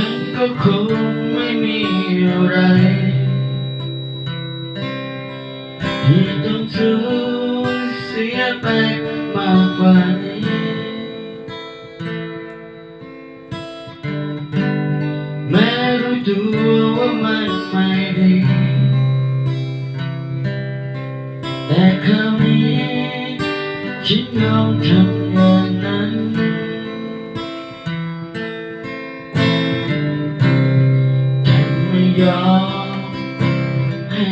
ันก็คงไม่มีอะไรที่ต้องสูญเสียไปมากกว่านี้แม้รู้ตัวว่ามันไม่ดีแต่คราวนี้ฉันยอมทำอย่างนั้น ยอมให้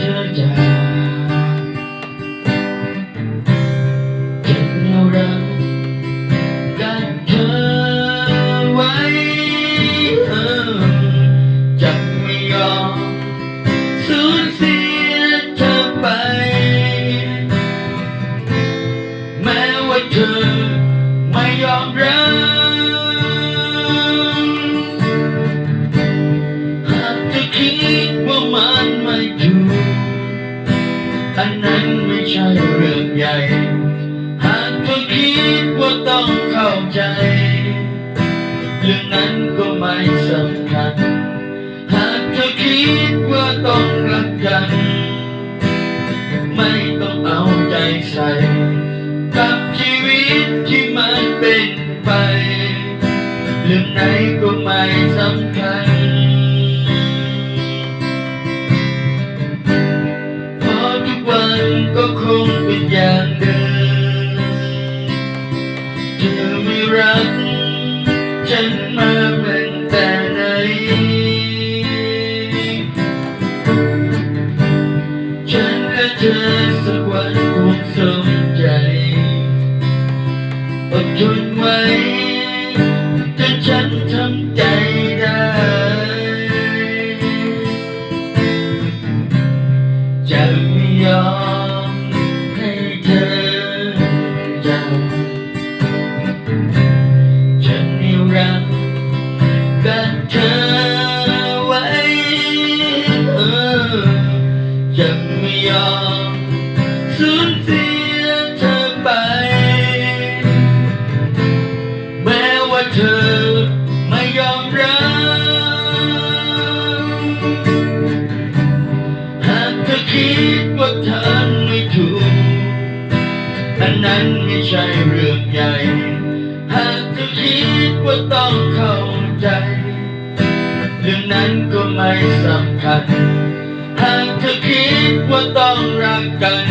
เธอจากฉันยังรักกันเธอไว้เออจะไม่ยอมสูญเสียเธอไป แม้ว่าเธอไม่ยอมรับ คิดว่ามันไม่ถูกอันนั้นไม่ใช่เรื่องใหญ่ หากเธอคิดว่าต้องเข้าใจ เรื่องนั้นก็ไม่สำคัญ หากเธอคิดว่าต้องรักกัน ไม่ต้องเอาใจใส่ กับชีวิตที่มันเป็นไป เรื่องไหนก็ คงเป็นอย่างเดิมเธอไม่รัก ฉันมาเป็นแต่ไหน ฉันและเธอสักวันคงสมใจอดทนไว้จนฉันทำใจได้จะไม่ยอม จะไม่ยอมสูญเสียเธอไป แม้ว่าเธอไม่ยอมรับหากเธอคิดว่าเธอไม่ถูกอันนั้นไม่ใช่เรื่องใหญ่ หากเธอคิดว่าต้องเข้าใจ เรื่องนั้นก็ไม่สำคัญ อคิดว่าต้องรักกัน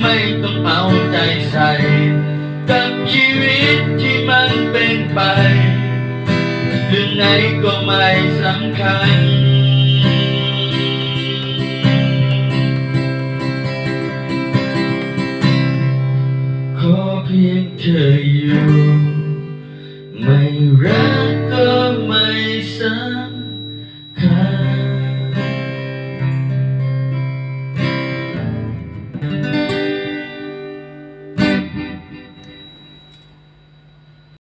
ไม่ต้องเอาใจใส่ กับชีวิตที่มันเป็นไปเรื่องไหนก็ไม่สำคัญ ขอเพียงเธออยู่ ไม่รัก